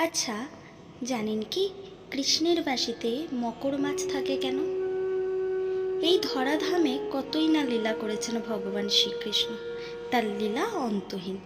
আচ্ছা জানেন কি? কৃষ্ণের বাসিতে মকর মাছ থাকে কেন? এই ধরাধামে কতই না লীলা করেছেন ভগবান শ্রীকৃষ্ণ। তার লীলা অন্তহীন।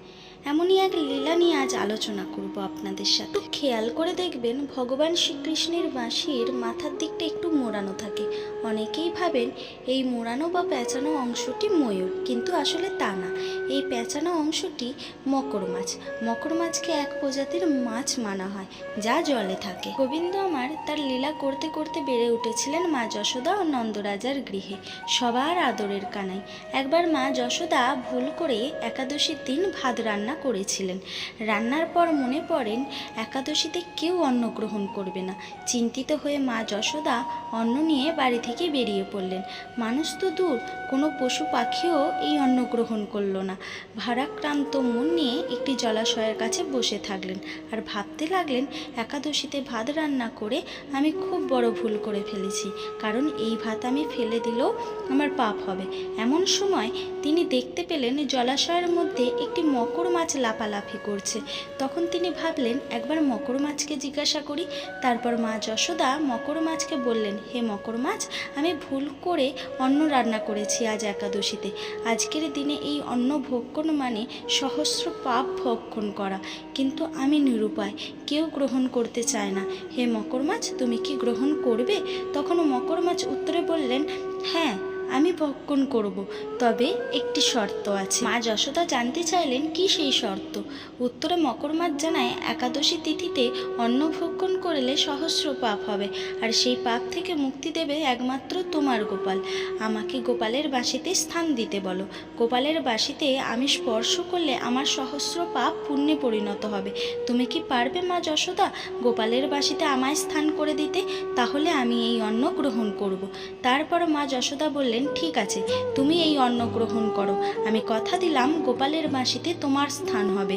এমনই এক লীলা নিয়ে আজ আলোচনা করব আপনাদের সাথে। খেয়াল করে দেখবেন, ভগবান শ্রীকৃষ্ণের বাঁশির মাথার দিকটা একটু মোড়ানো থাকে। অনেকেই ভাবেন এই মোড়ানো বা পেঁচানো অংশটি ময়ূর, কিন্তু আসলে তা না। এই পেঁচানো অংশটি মকর মাছ। মকর মাছকে এক প্রজাতির মাছ মানা হয়, যা জলে থাকে। গোবিন্দ আমার তার লীলা করতে করতে বেড়ে উঠেছিলেন মা যশোদা ও নন্দরাজার গৃহে, সবার আদরের কানাই একবার মা যশোদা ভুল করে একাদশীর দিন ভাত রান্না করেছিলেন। রান্নার পর মনে পড়েন, একাদশীতে কেউ অন্ন গ্রহণ করবে না। চিন্তিত হয়ে মা যশোদা অন্ন নিয়ে বাড়ি থেকে বেরিয়ে পড়লেন। মানুষ তো দূর, কোনো পশু পাখিও এই অন্ন গ্রহণ করল না। ভারাক্রান্ত মন নিয়ে একটি জলাশয়ের কাছে বসে থাকলেন আর ভাবতে লাগলেন, একাদশীতে ভাত রান্না করে আমি খুব বড় ভুল করে ফেলেছি। কারণ এই ভাত আমি ফেলে দিলেও আমার পাপ হবে। এমন সময় তিনি দেখতে পেলেন জলাশয়ের মধ্যে একটি মকর মাছ লাফালাফি করছে। তখন তিনি ভাবলেন, একবার মকর মাছকে জিজ্ঞাসা করি। তারপর মা যশোদা মকর মাছকে বললেন, হে মকর মাছ, আমি ভুল করে অন্ন রান্না করেছি আজ একাদশীতে। আজকের দিনে এই অন্ন ভক্ষণ মানে সহস্র পাপ ভক্ষণ করা। কিন্তু আমি নিরুপায়, কেউ গ্রহণ করতে চায় না। হে মকর মাছ, তুমি কি গ্রহণ করবে? তখন মকর মাছ উত্তরে বললেন হ্যাঁ আমি ভক্ষণ করব। তবে একটি শর্ত আছে। মা যশোদা জানতে চাইলেন কি সেই শর্ত? উত্তরে মকর মাছ জানায় একাদশী তিথিতে অন্ন ভক্ষণ করলে সহস্র পাপ হবে, আর সেই পাপ থেকে মুক্তি দেবে একমাত্র তোমার গোপাল। আমাকে গোপালের বাঁশিতে স্থান দিতে বলো। গোপালের বাঁশিতে আমি স্পর্শ করলে আমার সহস্র পাপ পুণ্যে পরিণত হবে। তুমি কি পারবে মা যশোদা গোপালের বাসিতে আমায় স্থান করে দিতে? তাহলে আমি এই অন্ন গ্রহণ করব। তারপর মা যশোদা বললেন ঠিক আছে, তুমি এই অন্ন গ্রহণ করো। আমি কথা দিলাম গোপালের বাঁশিতে তোমার স্থান হবে।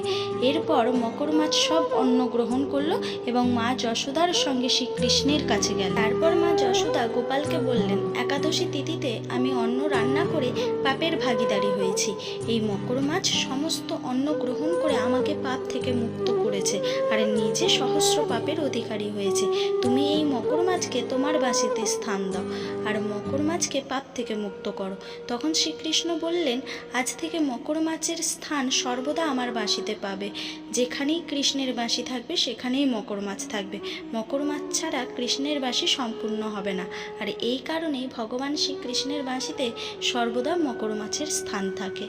এরপর মকর মাছ সব অন্ন গ্রহণ করল এবং মা যশোদার সঙ্গে শ্রীকৃষ্ণের কাছে গেল। তারপর মা যশোদা গোপালকে বললেন, একাদশী তিথিতে আমি অন্ন রান্না করে পাপের ভাগিদারি হয়েছি। এই মকর মাছ সমস্ত অন্ন গ্রহণ করে আমাকে পাপ থেকে মুক্ত করেছে। আর নিজে সহস্র পাপের অধিকারী হয়েছে। তুমি এই মকর মাছকে তোমার বাসিতে স্থান দাও, আর মকর মাছকে পাপ থেকে মুক্ত করো। তখন শ্রীকৃষ্ণ বললেন, আজ থেকে মকর মাছের স্থান সর্বদা আমার বাঁশিতে পাবে। যেখানেই কৃষ্ণের বাঁশি থাকবে, সেখানেই মকর মাছ থাকবে। মকর মাছ ছাড়া কৃষ্ণের বাঁশি সম্পূর্ণ হবে না। আর এই কারণেই ভগবান শ্রীকৃষ্ণের বাঁশিতে সর্বদা মকর মাছের স্থান থাকে।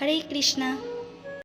হরে কৃষ্ণা।